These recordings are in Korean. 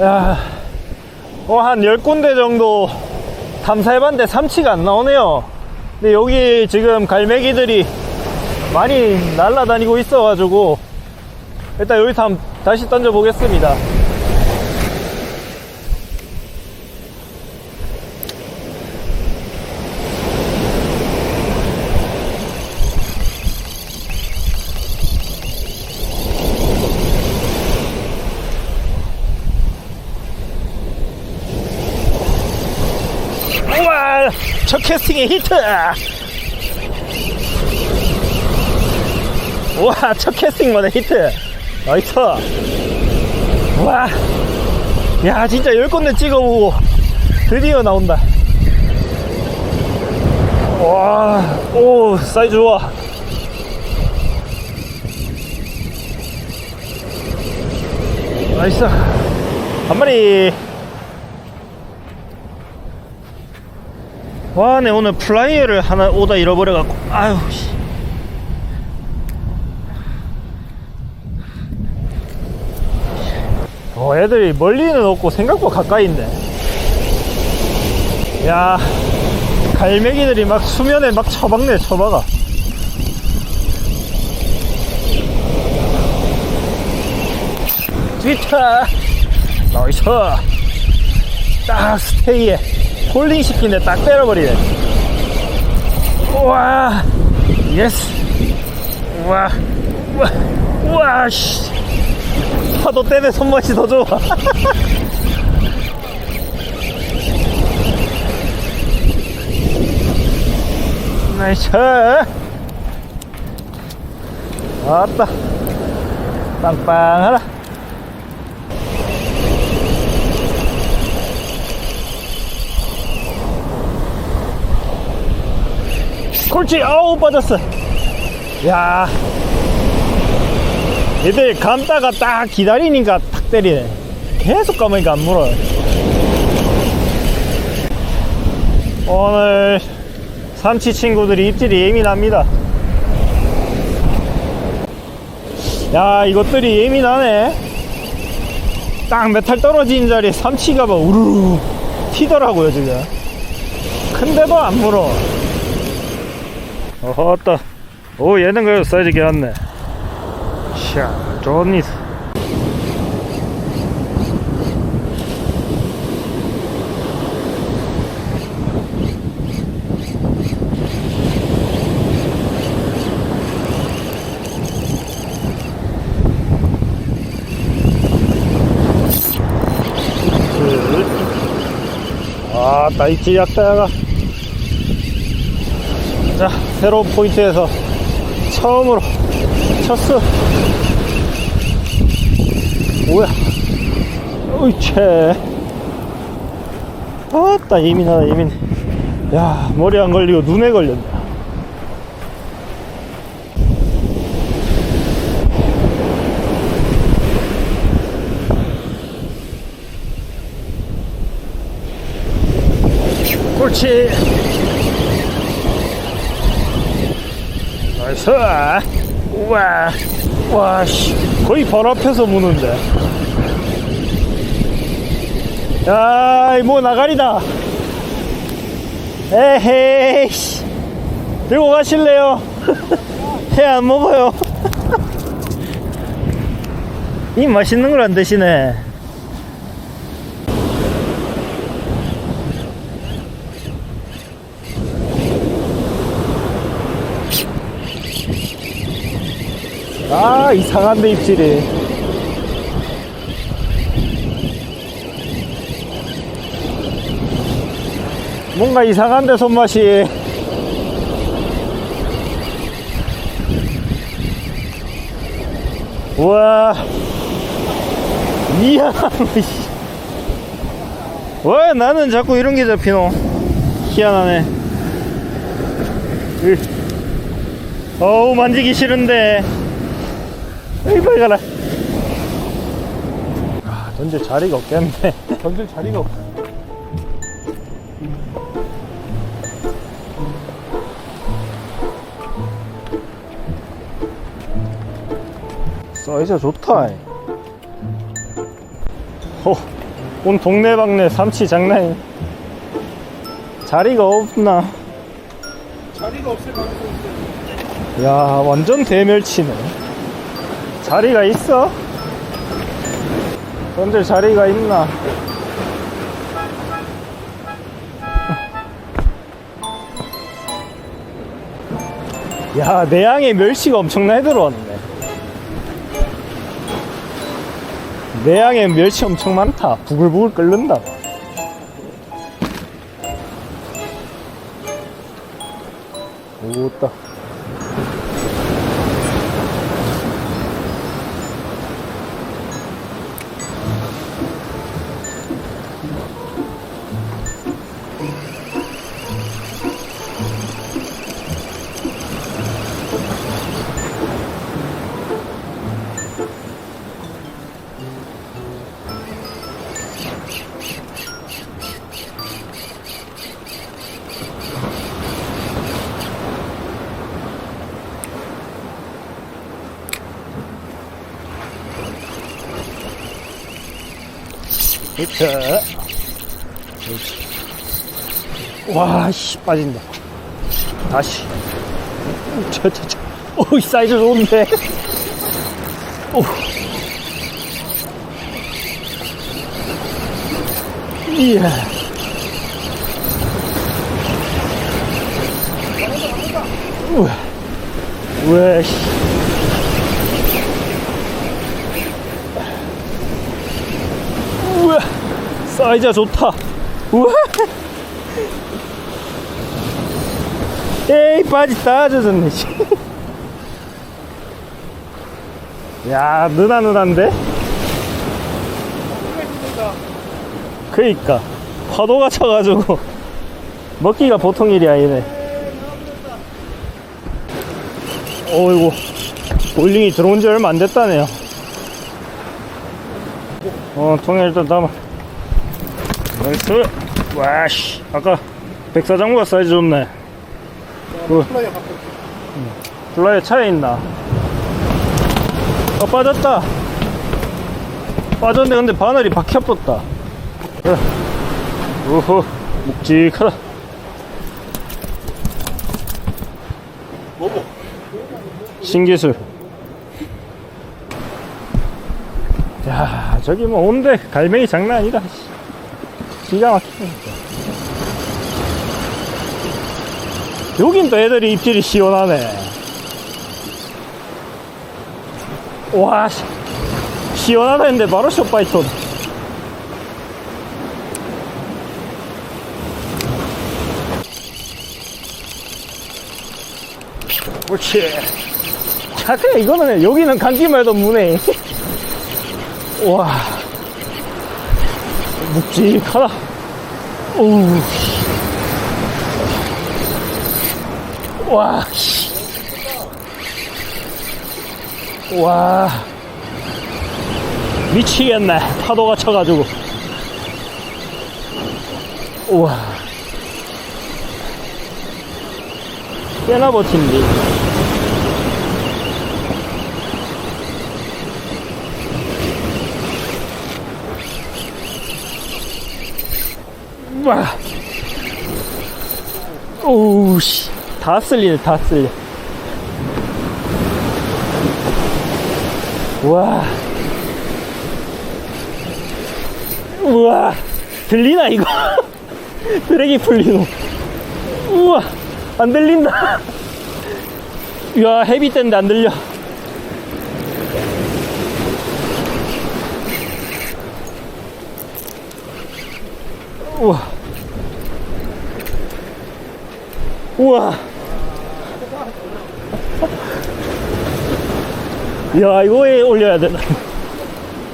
야, 어, 한 10군데 정도 탐사해봤는데 삼치가 안 나오네요. 근데 여기 지금 갈매기들이 많이 날아다니고 있어가지고 일단 여기서 한번 다시 던져보겠습니다. 우와! 첫 캐스팅의 히트! 우와! 첫 캐스팅만에 히트! 나이스! 우와! 야, 진짜 열 건대 찍어보고 드디어 나온다. 와, 오, 사이즈 좋아. 나이스. 한 마리. 와, 내 오늘 플라이어를 하나 오다 잃어버려갖고, 아유, 씨. 어, 애들이 멀리는 없고 생각보다 가까이 있네. 야, 갈매기들이 막 수면에 막 처박네, 처박아. 트위터! 나이스! 딱 스테이에 홀링 시키는데 딱 때려버리네. 우와! 예스! 우와! 우와! 우와! 씨! 파도 때문에 손맛이 더 좋아. 나이스. 왔다. 빵빵하라. 꼴찌, 아우, 빠졌어. 야. 얘들 감다가 딱 기다리니까 탁 때리네. 계속 감으니까 안 물어요. 오늘 삼치 친구들이 입질이 예민합니다. 야, 이것들이 예민하네. 딱 메탈 떨어지는 자리에 삼치가 막 우르르 튀더라고요, 지금. 근데도 안 물어. 어허, 오, 얘는 그래도 사이즈 괜찮네. 샤, 좋니. 아, 나이치 약다야가. 자, 새로운 포인트에서 처음으로 쳤어. 뭐야? 어이채. 아따, 예민하다, 예민. 야, 머리 안 걸리고 눈에 걸렸네. 옳지. 나이스. 우와. 와, 씨. 거의 바로 앞에서 무는데. 야, 뭐 나가리다. 에헤이, 씨. 들고 가실래요? 해안 먹어요. 이 맛있는 걸 안 드시네. 아, 이상한데, 입질이. 뭔가 이상한데, 손맛이. 우와. 이야, 씨. 왜 나는 자꾸 이런 게 잡히노? 희한하네. 으. 어우, 만지기 싫은데. 에이, 빨리 가라. 아, 던질 자리가 없겠네. 던질 자리가 없. 사이즈가 좋다. 호, 온 동네방네 삼치 장난이 자리가 없나 자리가 없을 가능성이 있어요. 야 완전 대멸치네 자리가 있어? 언제 자리가 있나? 야 내양에 멸치가 엄청나게 들어왔네. 내양에 멸치 엄청 많다. 부글부글 끓는다. 오따 그렇지. 와, 씨, 빠진다. 다시. 저, 저, 저. 오, 이 사이즈 좋은데. 오. 이야. 우와. 우와, 씨. 우와 사이즈가 좋다. 우와. 에이 바지 따져졌네 씨. 야 느나느난데? 그니까. 파도가 쳐가지고. 먹기가 보통 일이 아니네. 어이구. 볼링이 들어온 지 얼마 안 됐다네요. 어, 통에 일단 담아. 나이스. 와씨. 아까 백사장보다 사이즈 좋네. 그, 플라이어 차에 있나? 어, 빠졌다. 빠졌네. 근데 바늘이 박혀 뻗다. 그래. 우후. 묵직하다. 신기술. 야, 저기 뭐 온데 갈매기 장난 아니다. 씨. 기가 막히네. 진짜. 여긴 또 애들이 입질이 시원하네. 와, 씨. 시원하다 했는데 바로 숏바이톤. 그렇지. 자, 그냥 이거는 여기는 감기만 해도 무네. 와. 묵직하다. 오우. 와. 씨. 와. 미치겠네. 파도가 쳐가지고. 우와. 꽤나 버틴디. 와. 오우, 씨. 다 쓸리네, 다 쓸려. 와. 우와. 들리나, 이거? 드랙이 풀리노. 우와. 안 들린다. 야, 헤비 때인데 안 들려. 우와. 우와. 야, 이거에 올려야 되나.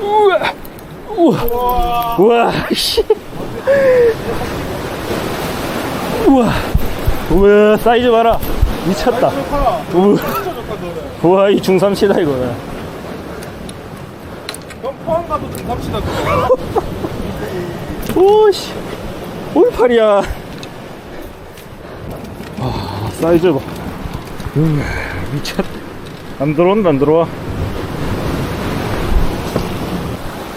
우와. 우와. 우와, 씨. 우와. 우와, 사이즈 봐라. 미쳤다. 우와. 이 중삼치다, 이거는. 형 포항 가도 등갑시다. 오씨. 올팔이야. 아, 사이즈 봐. 우와, 미쳤다. 안 들어온다, 안 들어와.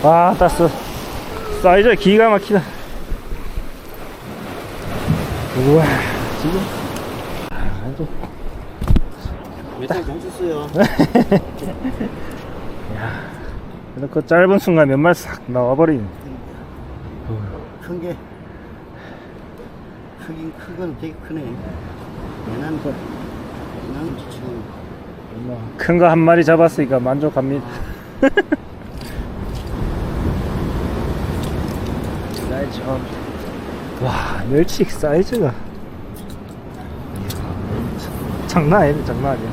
아, 따스. 사이즈 기가 막히다. 우와, 지금. 아주. 몇장 멈췄어요. 그래서 그 짧은 순간 몇 마리 싹 나와버리네. 큰 게, 크긴 크건 되게 크네. 큰 거 한 마리 잡았으니까 만족합니다. 사이즈. 와, 멸치 사이즈가. 장난 아니네, 장난 아니야.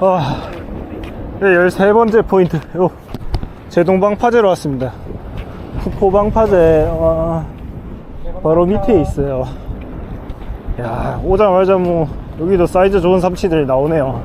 아, 네, 13번째 포인트. 요, 제동방 파제로 왔습니다. 후포방 파제, 어, 바로 밑에 있어요. 야, 오자마자 뭐, 여기도 사이즈 좋은 삼치들이 나오네요.